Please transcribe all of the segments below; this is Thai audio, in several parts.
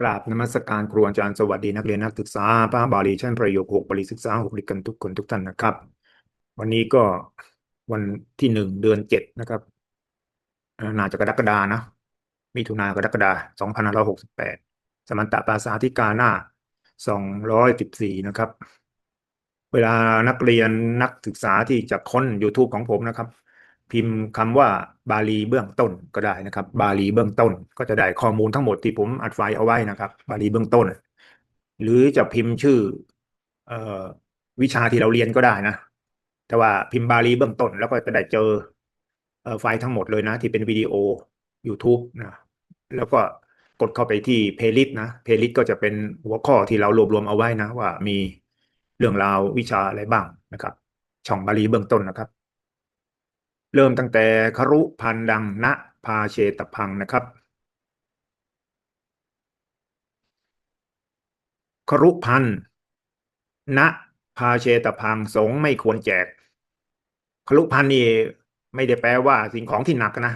กราบนมัสการครูอาจารย์สวัสดีนักเรียนนักศึกษาพระบาลีชั้นประโยคหกบาริศึกษาหกริกันทุกคนทุกท่านนะครับ วันนี้ก็วันที่หนึ่งเดือนเจ็ดนะครับนาจะกรกฎานะมิถุนากรกฎาสองพันห้าร้อยหกสิบแปดสมันตะภาษาธิกาหน้าสองร้อยสิบสี่นะครับ เวลานักเรียนนักศึกษาที่จะค้น YouTube ของผมนะครับ พิมพ์คำว่าบาลีเบื้องต้นก็ได้นะครับ บาลีเบื้องต้น ก็จะได้ข้อมูลทั้งหมดที่ผมอัดไฟล์เอาไว้นะครับ บาลีเบื้องต้น หรือจะพิมพ์ชื่อเอ่อวิชาที่เราเรียนก็ได้นะ แต่ว่าพิมพ์บาลีเบื้องต้น แล้วก็จะได้เจอเอไฟล์ทั้งหมดเลยนะ ที่เป็นวิดีโอ YouTube นะแล้วก็กดเข้าไปที่ playlist นะ playlist ก็จะเป็นหัวข้อที่เรารวบรวมเอาไว้นะ ว่ามีเรื่องราววิชาอะไรบ้างนะครับ ช่องบาลีเบื้องต้นนะครับ เริ่มตั้งแต่ครุพันดังณพาเชตพังนะครับครุพันณพาเชตพังสงไม่ควรแจกครุพันนี่ไม่ได้แปลว่าสิ่งของที่หนักนะ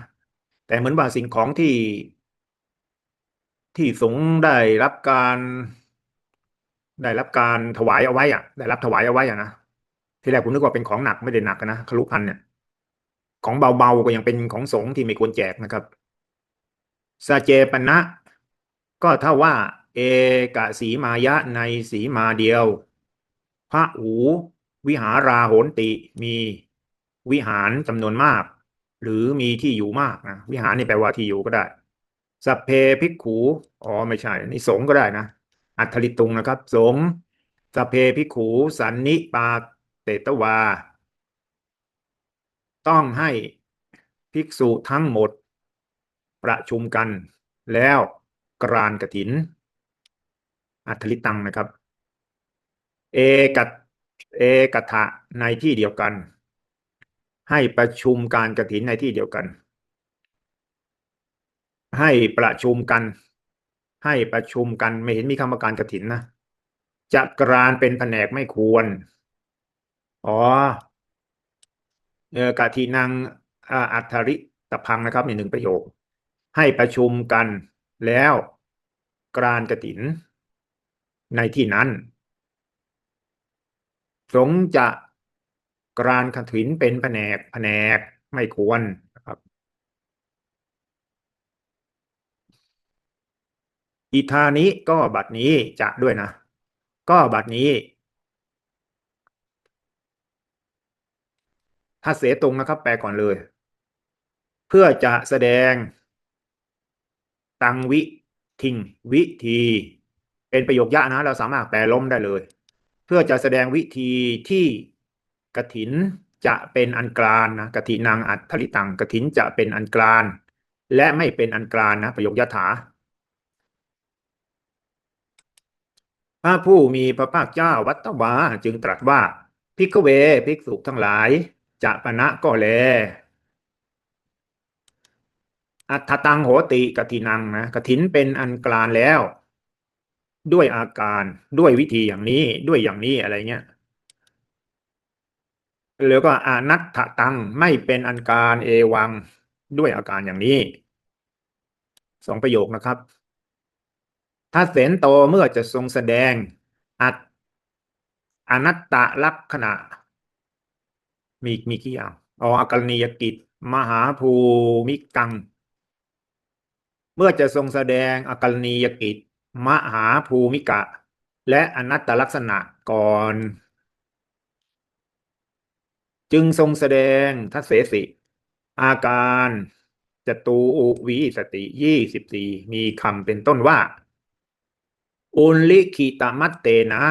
แต่เหมือนว่าสิ่งของที่ ที่สงได้รับการ ได้รับการถวายเอาไว้อะได้รับถวายเอาไว้อะนะที่แรกผมนึกว่าเป็นของหนักไม่ได้หนักนะครุพันเนี่ย ของเบาๆก็ยังเป็นของสงฆ์ที่ไม่ควรแจกนะครับสาเจปนะ ก็เท่าว่า เอกสีมายะในสีมาเดียว พระหูวิหาราโหนติมีวิหารจำนวนมาก หรือมีที่อยู่มากนะวิหารนี่แปลว่าที่อยู่ก็ได้สัพเพภิกขูอ๋อไม่ใช่นี่สงก็ได้นะอัตถลิตุงนะครับ สงสัพเพภิกขูสันนิปาเตตวา ต้องให้ภิกษุทั้งหมด ประชุมกัน แล้วกรานกถิน อัตถลิตังนะครับ เอกัตเอกทะในที่เดียวกัน ให้ประชุมการกถินในที่เดียวกัน ให้ประชุมกัน ให้ประชุมกันไม่เห็นมีคำว่าการกถินนะจะกรานเป็นแผนกไม่ควร อ๋อ เอกาทีนังอัตริตพังนะครับในหนึ่งประโยค ให้ประชุมกันแล้วกรานกถิน ในที่นั้น สงจะกรานกถินเป็นแผนกแผนกไม่ควรนะครับอิทานิก็บัดนี้จะด้วยนะ ก็บัดนี้ ถ้าเสตรงนะครับ แปลก่อนเลย เพื่อจะแสดง ตังวิทิงวิธี เป็นประโยคยะนะ เราสามารถแปลล้มได้เลย เพื่อจะแสดงวิธีที่กถินจะเป็นอันกลานนะกถินังอัตถิตังกถินจะเป็นอันกลาน และไม่เป็นอันกลานนะประโยคยถาพระผู้มีพระภาคเจ้าวัตตวาจึงตรัสว่าพิกเวภิกษุทั้งหลาย จะปณะก็แล อัตตังโหติกถินังนะกถินเป็นอันกลานแล้ว ด้วยอาการด้วยวิธีอย่างนี้ด้วยอย่างนี้อะไรเงี้ยแล้วก็อนัตถตังไม่เป็นอันการเอวังด้วยอาการอย่างนี้สองประโยคนะครับ ถ้าเสนโตเมื่อจะทรงแสดงอัตอนัตตลักษณะ มีมีกี่อย่างอ๋ออกรณียกิจ มหาภูมิกัง เมื่อจะทรงแสดงอกรณียกิจ มหาภูมิกะ และอนัตตลักษณะก่อน จึงทรงแสดงทัศเสสิ อาการจตูวิสติยี่สิบสี่มีคำเป็นต้นว่า อุลิขิตมัตเตนะ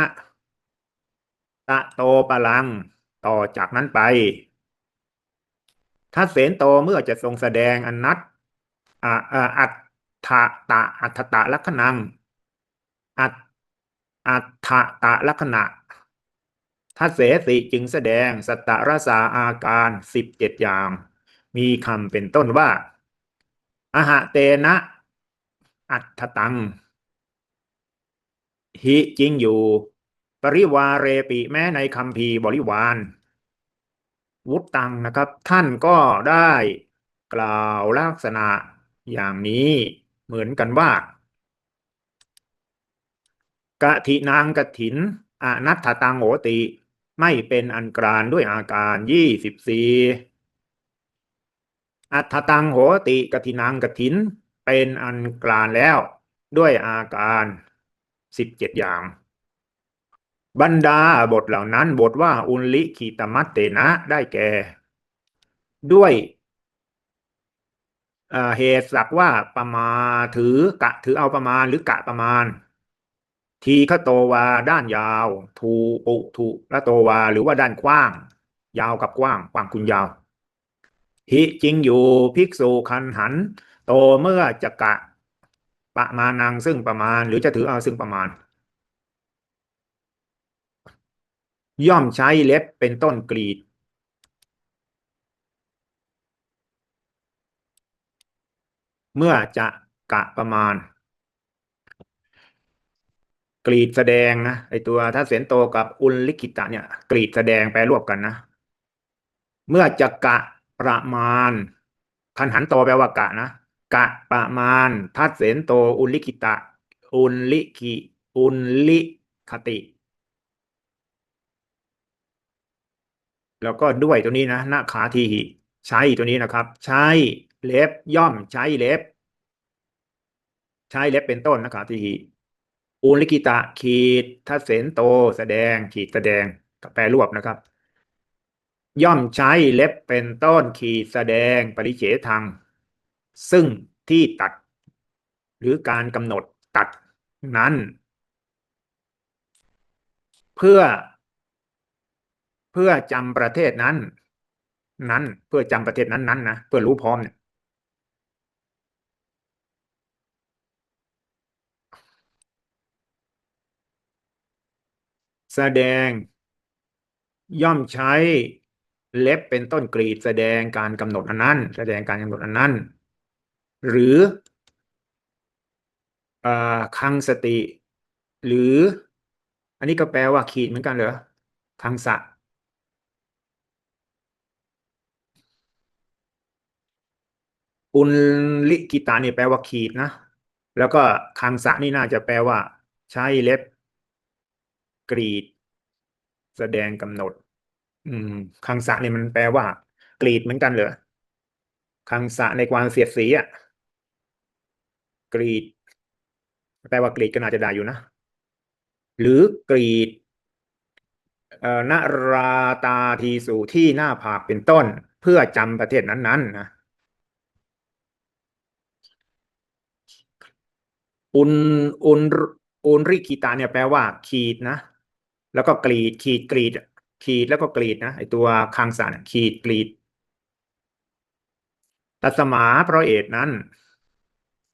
ตะโตปลัง ต่อจากนั้นไปทัศเสนโตเมื่อจะทรงแสดงอนัตอัตถะตะอัตตะลักขณัง อัตอัตถะตะลักษณะทัศเสสิจึงแสดงสัตตรสาอาการสิบเจ็ดอย่าง มีคำเป็นต้นว่าอหะเตนะ อัตตัง หิจริงอยู่ ปริวาเรปิแม้ในคำพีบริวาร วุตตังนะครับ ท่านก็ได้กล่าวลักษณะอย่างนี้เหมือนกันว่ากะทินางกะถินอนัตถตังโหติ ไม่เป็นอันกรานด้วยอาการยี่สิบสี่อัตถตังโหติกถินางกะถินเป็นอันกรานแล้วด้วยอาการสิบเจ็ดอย่าง บรรดาบทเหล่านั้น บทว่าอุลลิขิตมัตเตนะได้แก่ ด้วยเหตุสักว่าประมาถือกะถือเอาประมาณหรือกะประมาณ ทีฆโตวาด้านยาว ทูปุทุละโตวาหรือว่าด้านกว้าง ยาวกับกว้างกว้างคุณยาวหิจริงอยู่ภิกษุคันหัน โตเมื่อจะกะประมาณนังซึ่งประมาณ หรือจะถือเอาซึ่งประมาณ ย่อมใช้เล็บเป็นต้นกรีดเมื่อจะกะประมาณ กรีดแสดงนะไอตัวถ้าเสนโตกับอุลลิกิตะเนี่ย กรีดแสดงแปลรวบกันนะ เมื่อจะกะประมาณคันหันโตแปลว่ากะนะกะประมาณทัดเสนโตอุลลิกิตะ อุลลิกิอุลลิคติ แล้วก็ด้วยตัวนี้นะนาขาทีหิใช้ตัวนี้นะครับ ใช้เล็บย่อมใช้เล็บ ใช้เล็บเป็นต้นนาขาทีหิอุลิกิตะขีดทัศเสนโต แสดงขีดแสดงแปลรวบนะครับ ย่อมใช้เล็บเป็นต้นขีดแสดงปริเฉทังซึ่งที่ตัด หรือการกำหนดตัดนั้น เพื่อ เพื่อจำประเทศนั้น นั้นเพื่อจำประเทศนั้นนั้นนะเพื่อรู้พร้อมเนี่ยแสดง ย่อมใช้เล็บเป็นต้นกรีด แสดงการกำหนดอันนั้น แสดงการกำหนดอันนั้น หรืออคังสติ หรือ อันนี้ก็แปลว่าขีดเหมือนกันเหรอคังสะ อุลลิกิตานี่แปลว่าขีดนะ แล้วก็คังสะนี่น่าจะแปลว่า ใช้เล็บ กรีด แสดงกำหนด อืม คังสะนี่มันแปลว่า กรีดเหมือนกันเหรอคังสะในความเสียดสีอะกรีด แปลว่ากรีดก็น่าจะได้อยู่นะ หรือกรีดเอ่อนราตาทีสูที่หน้าผากเป็นต้น เพื่อจำประเทศนั้นๆนะ อุนอุนอุนริกิตาเนี่ยแปลว่า ขีดนะ แล้วก็กรีด ขีดกรีด ขีดแล้วก็กรีดนะไอตัวคังสะเนี่ยขีดกรีดตัสมาเพราะเอตนั้น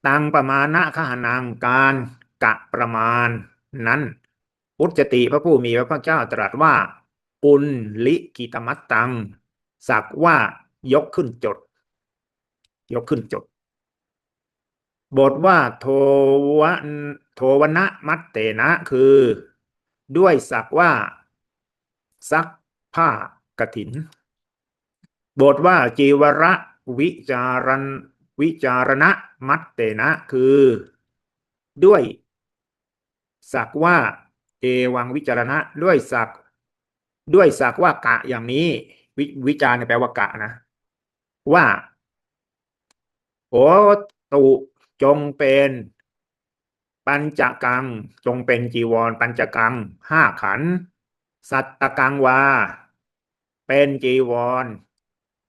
ตังประมาณะขหานังการกะประมาณนั้นอุจจติพระผู้มีพระภาคเจ้าตรัสว่าอุนลิกิตมัตตัง สักว่ายกขึ้นจด ยกขึ้นจด บทว่าโทวนโทวนะมัตเตนะ คือ ด้วยสักว่าซักผ้ากถิน บทว่าจีวระวิจารันวิจารณะมัตเตนะ คือ ด้วยสักว่าเอวังวิจารณะ ด้วยสัก ด้วยสักว่ากะอย่างนี้ วิวิจารณ์แปลว่ากะนะ ว่าโอตุ จงเป็นปัญจกัง จงเป็นจีวรปัญจกังห้าขัน สัตตกังวา เป็นจีวร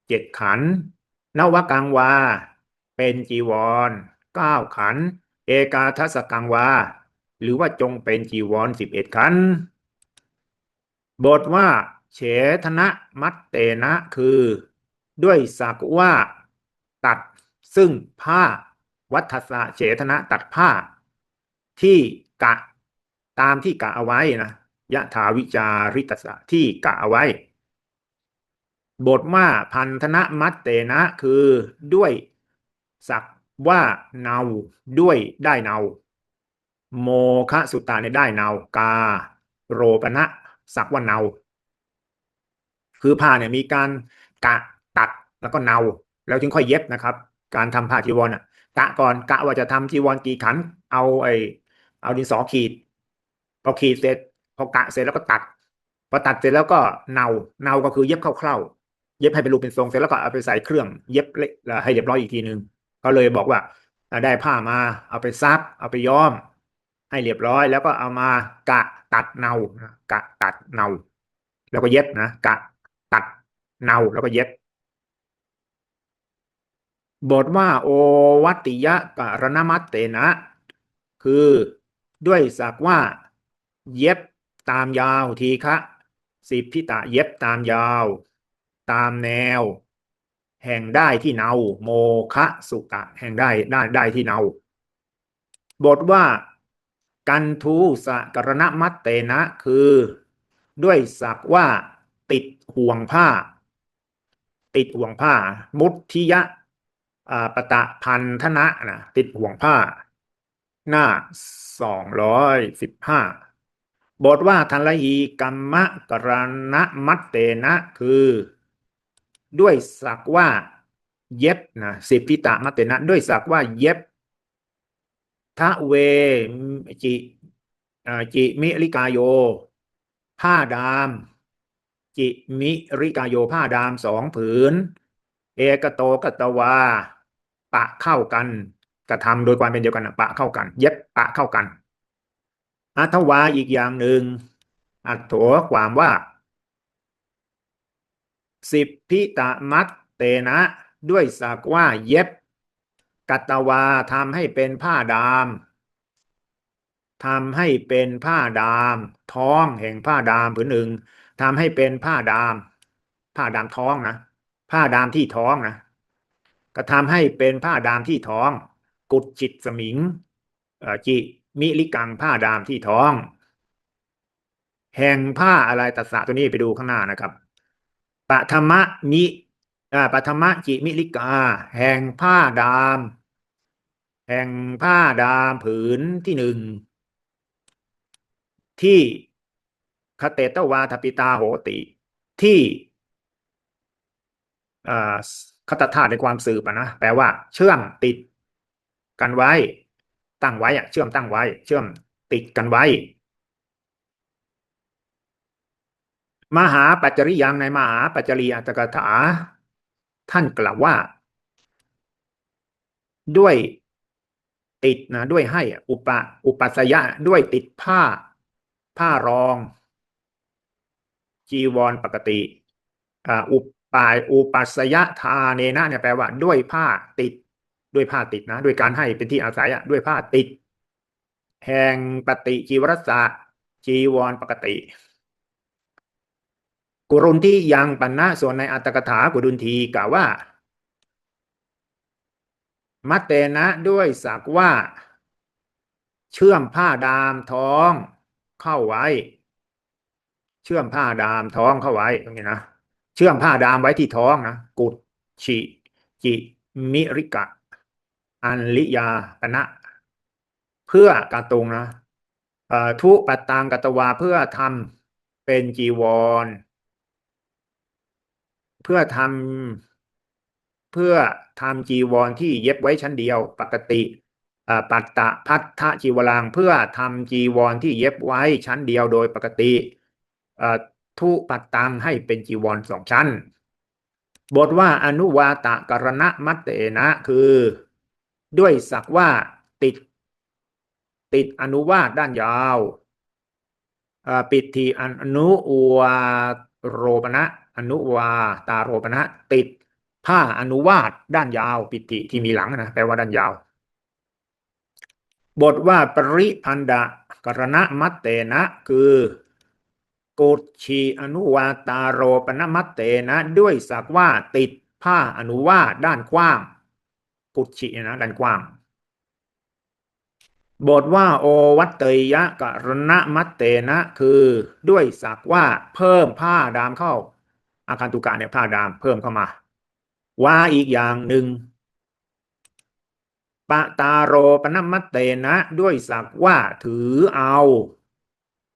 เจ็ดขันนวกังวา เป็นจีวรเก้าขัน เอกาทัสกังวา หรือว่าจงเป็นจีวรสิบเอ็ดขัน บทว่า เฉทนะมัตเตนะคือ ด้วยสักว่า ตัดซึ่งผ้า วัฏสะเฉทนะตัดผ้า ที่กะตามที่กะเอาไว้นะยะถาวิจาริตสะที่กะเอาไว้ บทว่าพันธนะมัตเตนะคือด้วยสักว่าเนาด้วยได้เนา โมคะสุตตาเนี่ยได้เนา กาโรปณะสักว่าเนา คือผ้าเนี่ยมีการกะตัดแล้วก็เนา แล้วจึงค่อยเย็บนะครับ การทำผ้าจีวรอะ กะก่อนกะว่าจะทำจีวรกี่ขัน เอาไอเอาดินสอขีดพอขีดเสร็จพอกะเสร็จแล้วก็ตัดพอตัดเสร็จแล้วก็เนาเนาก็คือเย็บคร่าวๆเย็บให้เป็นรูปเป็นทรงเสร็จแล้วก็เอาไปใส่เครื่อง เย็บเละให้เรียบร้อยอีกทีหนึ่งก็เลยบอกว่าอ่าได้ผ้ามา เอาไปซักเอาไปย้อม ให้เรียบร้อย แล้วก็เอามากะตัดเนากะตัดเนา แล้วก็เย็บนะกะตัดเนาแล้วก็เย็บ บทว่าโอวัติยะกะรณมัตเตนะ คือด้วยสักว่า เย็บตามยาวทีฆะสิบพิตะเย็บตามยาว ตามแนว แห่งได้ที่เนา โมคะสุตะ แห่งได้ได้ได้ที่เนา บทว่า กันทูสะกรณมัตเตนะ คือ ด้วยสักว่า ติดห่วงผ้า ติดห่วงผ้า มุทิยะ ปตะพันธนะนะติดห่วงผ้า หน้าสองร้อยสิบห้าบทว่าทันละอีกรรมะกรณมัตเตนะคือ ด้วยสักว่า เย็บนะสิบพิตะมัตเตนะ ด้วยสักว่าเย็บทะเวจิจิมิริกายโย ผ้าดาม จิมิริกายโยผ้าดามสองผืน เอกโตกตวา ปะเข้ากันกระทำโดยความเป็นเดียวกันปะเข้ากัน เย็บปะเข้ากัน อัทวาอีกอย่างหนึ่ง อัตโถความว่า สิบพิตะมัตเตนะ ด้วยสักว่าเย็บ กัตวาทำให้เป็นผ้าดามทำให้เป็นผ้าดาม ท้องแห่งผ้าดามผืนหนึ่งทำให้เป็นผ้าดาม ผ้าดามท้องนะ ผ้าดามที่ท้องนะ ก็ทำให้เป็นผ้าดามที่ท้อง กุดจิตสมิงจิมิลิกังผ้าดามที่ท้อง แห่งผ้าอะไรตัดสะตัวนี้ไปดูข้างหน้านะครับปฐมะมิอ่าปฐมะจิมิลิกา แห่งผ้าดาม แห่งผ้าดามผืนที่หนึ่งที่คเตตวาทปิตาโหติ ที่ คตธาตุในความสืบอะนะแปลว่า เชื่อมติด กันไว้ ตั้งไว้อะเชื่อมตั้งไว้ เชื่อมติดกันไว้ มหาปัจจริยังในมหาปัจจริยอัตถกถา ท่านกล่าวว่า ด้วยติดนะด้วยให้อะอุปะอุปัสยะด้วยติดผ้า ผ้ารอง จีวรปกติอ่าอุ ปายอุปัสยทาเนนะเนี่ยแปลว่าด้วยผ้าติด ด้วยผ้าติดนะ ด้วยการให้เป็นที่อาศัยอะด้วยผ้าติด แห่งปฏิจีวรสะจีวรปกติ กุรุนที่ยังปันนะส่วนในอัตถกถากุดุนทีกล่าวว่า มัตเตนะด้วยสักว่า เชื่อมผ้าดามท้องเข้าไว้ เชื่อมผ้าดามท้องเข้าไว้ตรงนี้นะ เชื่อมผ้าดามไว้ที่ท้องนะกุดชิจิมิริกะ อันลิยาปณะเพื่อการตรงนะทุปตังกตวาเพื่อทำเป็นจีวร เพื่อทำเพื่อทำจีวรที่เย็บไว้ชั้นเดียวปกติปัตตะพัทธจีวรังเพื่อทำจีวรที่เย็บไว้ชั้นเดียวโดยปกติ ทุปัตตังให้เป็นจีวรสองชั้น บทว่าอนุวาตกรณะมัตเตนะคือ ด้วยสักว่าติด ติดอนุวาตด้านยาวปิดทีอนุวาโรปณะอนุวาตาโรปณะติดผ้าอนุวาตด้านยาว ปิติที่มีหลังนะแปลว่าด้านยาว บทว่าปริพันดะกรณะมัตเตนะคือ กุชีอนุวาตาโรปณมัตเตนะ ด้วยสักว่าติดผ้าอนุวาด้านกว้างกุชินะด้านกว้างบทว่าโอวัตเตยะกรณมัตเตนะ คือด้วยสักว่าเพิ่มผ้าดามเข้า อาการตุกะเนี่ยผ้าดามเพิ่มเข้ามา ว่าอีกอย่างหนึ่งปะตาโรปนมัตเตนะ ด้วยสักว่าถือเอา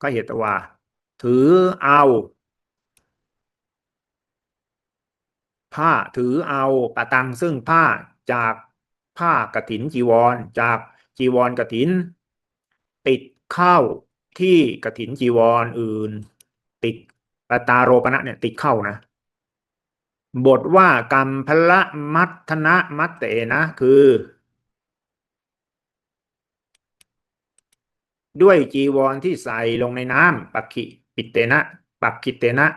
ก็เหตุว่า ถือเอา ผ้าถือเอาปะตังซึ่งผ้าจากผ้ากระถินจีวร จากจีวรกระถิน ติดเข้าที่กฐินจีวรออื่น ติดปตาโรปณะเนี่ยติดเข้านะบทว่ากรรมพละมัทนะมัตเตนะคือ ด้วยจีวรที่ใส่ลงในน้ำปักขิ ปิเตนะ ปักขิเตนะ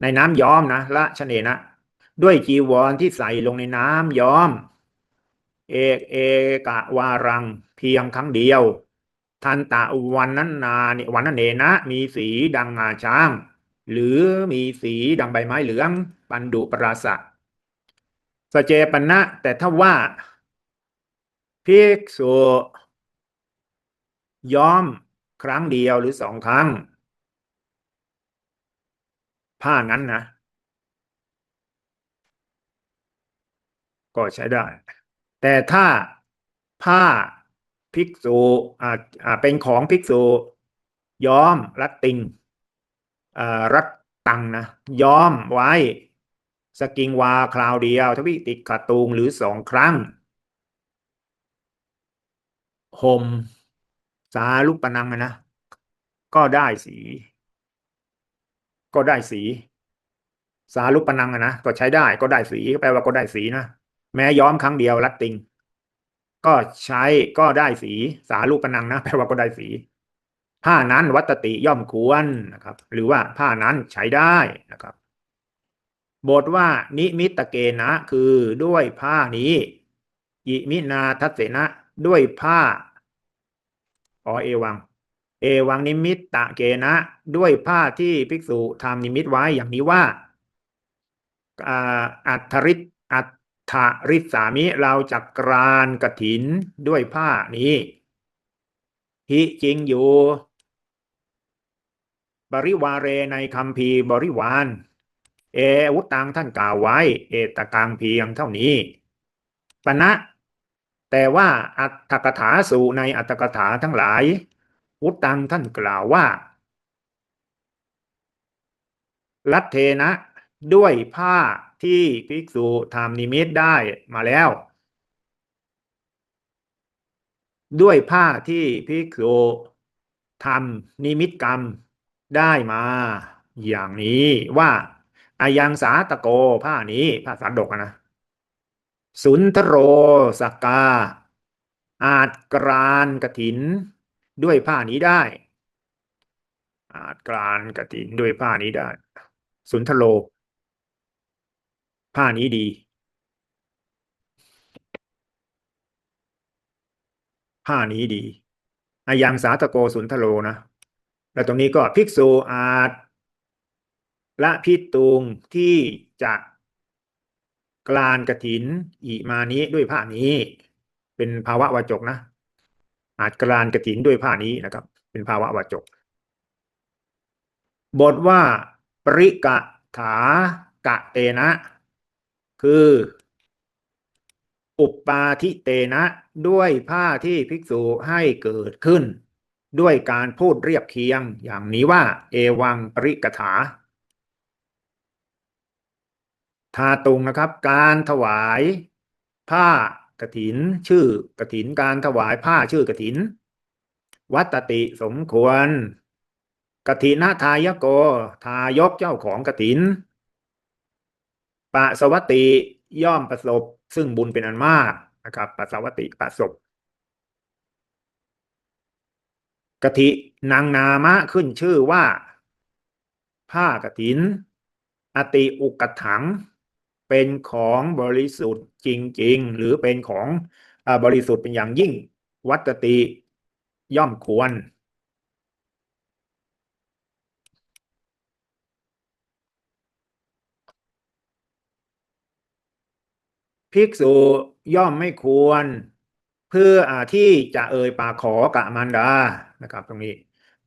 ในน้ำย้อมนะละชเนนะ ด้วยจีวรที่ใส่ลงในน้ำย้อม เอกเอกะวารังเพียงครั้งเดียว ทันตะวันนั้นนาเนี่ยวันนั้นเนนะ มีสีดังงาช้าง หรือมีสีดังใบไม้เหลือง ปันดุปราศะสเจปันนะ แต่ถ้าว่าภิกษุย้อมครั้งเดียวหรือสองครั้ง ผ้านั้นนะ ก็ใช้ได้ แต่ถ้าผ้าภิกษุอ่าอ่าเป็นของภิกษุย้อมรัดติงอ่ารัดตังนะย้อมไว้ สกิงวาคราวเดียวทวิติดขาตูงหรือสองครั้งห่มสาลุปนังนะ ก็ได้สี ก็ได้สี สาลุปนังอะนะก็ใช้ได้ก็ได้สีแปลว่าก็ได้สีนะแม้ย้อมครั้งเดียวรัดติง ก็ใช้ก็ได้สีสาลูปนังนะแปลว่าก็ได้สี ผ้านั้นวัตติย่อมควรนะครับ หรือว่าผ้านั้นใช้ได้นะครับ บทว่านิมิตเกณะคือด้วยผ้านี้อิมินาทัศเสนะด้วยผ้าออเอวัง เอวังนิมิตตะเกณะด้วยผ้าที่ภิกษุทำนิมิตไว้อย่างนี้ว่าอัทธริตอัตถริสามิเราจักรานกถินด้วยผ้านี้ฮิจริงอยู่ บริวารเรในคำพีบริวาร เอวุตังท่านกล่าวไว้ เอตกังเพียงเท่านี้ปณะแต่ว่าอัตถกถาสูในอัตถกถาทั้งหลาย วุตังท่านกล่าวว่า ลัทเทนะด้วยผ้าที่ภิกษุทำนิมิตได้มาแล้ว ด้วยผ้าที่ภิกษุทำนิมิตกรรมได้มาอย่างนี้ว่าอายังสาตะโกผ้านี้ผ้าสาดกนะ สุนทโรสกกาอาจกรานกถิน ด้วยผ้านี้ได้ อาจกรานกถินด้วยผ้านี้ได้ สุนทโรผ้านี้ดี ผ้านี้ดีอายังสาตะโกสุนทโรนะ แล้วตรงนี้ก็ภิกษุอาจละพิตุงที่จะกลานกถิน อีมานี้ด้วยผ้านี้ เป็นภาวะวาจกนะ อาจกลานกระถินด้วยผ้านี้นะครับ เป็นภาวะวาจก บทว่า ปริกะถากะเตนะ คือ อุปปาทิเตนะด้วยผ้าที่ภิกษุให้เกิดขึ้น ด้วยการพูดเรียบเคียงอย่างนี้ว่า เอวังปริกถาทาตุงนะครับ การถวายผ้า กถิน ชื่อกถินการถวายผ้าชื่อกถิน วัตติสมควรกถินทายโก ทายกเจ้าของกถินปะสวัตติย่อมประสบ ซึ่งบุญเป็นอันมากนะครับปัสสาวติประสบกถินางนามะขึ้นชื่อว่า ผ้ากถิน อติอุกถัง เป็นของบริสุทธิ์จริง ๆ หรือเป็นของอบริสุทธิ์เป็นอย่างยิ่ง วัตติย่อมควร ภิกษุย่อมไม่ควร เพื่ออที่จะเอ่ยปากขอกะมารดานะครับ ตรงนี้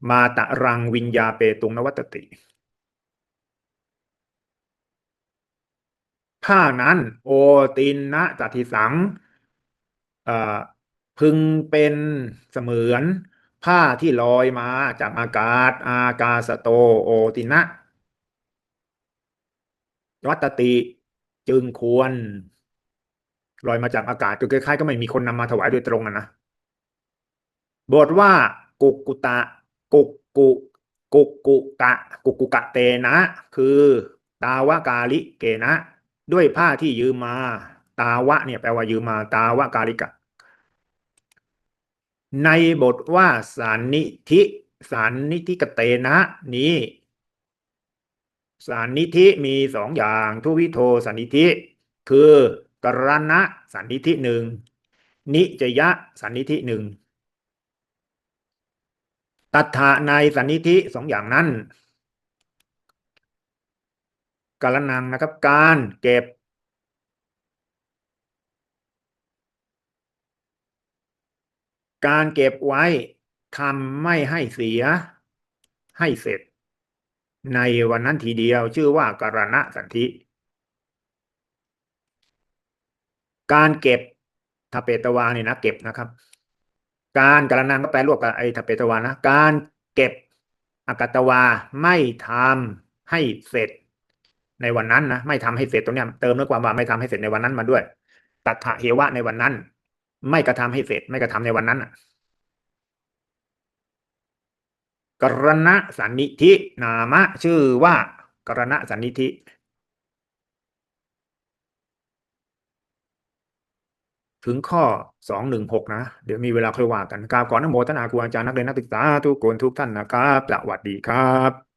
มาตะรังวิญญาเปตุงนวัตติ ผ้านั้น โอตินนะจัติสังพึงเป็นเสมือน ผ้าที่ลอยมาจากอากาศ อากาศโตโอตินะวัตติจึงควรลอยมาจากอากาศจนคล้ายๆก็ไม่มีคนนำมาถวายโดยตรงนะบทว่า กุกกุตะ กุกกุกุกกุกะกุกกุกะเตนะ คือ ตาวกาลิเกนะ ด้วยผ้าที่ยืมมา ตาวะเนี่ยแปลว่ายืมมา ตาวะกาลิกะ ในบทว่าสันนิธิสันนิธิกเตนะนี้สันนิธิมีสองอย่างทุวิโทสันนิธิ คือกรณะสันนิธิหนึ่งนิจยะสันนิธิหนึ่งตัฏฐะในสันนิธิสองอย่างนั้น กาลนังนะครับ การเก็บ การเก็บไว้ทำไม่ให้เสีย ให้เสร็จ ในวันนั้นทีเดียวชื่อว่าการณะสันธิการเก็บทเปตวาเนี่ยนะเก็บนะครับ การกระนังก็แปลรวบกับไอ้ทเปตวานะ การเก็บอากาตวาไม่ทำให้เสร็จ ในวันนั้นนะไม่ทำให้เสร็จตรงเนี้ยเติมด้วยความว่าไม่ทำให้เสร็จในวันนั้นมาด้วย ตัดถะเหวะในวันนั้น ไม่กระทำให้เสร็จไม่กระทำในวันนั้นกรณะสันนิธินามะชื่อว่ากรณะสันนิธิถึงข้อสองหนึ่งหกนะ เดี๋ยวมีเวลาค่อยว่ากันกราบขอนโมทนาครูอาจารย์นักเรียนนักศึกษาทุกคนทุกท่านนะครับสวัสดีครับ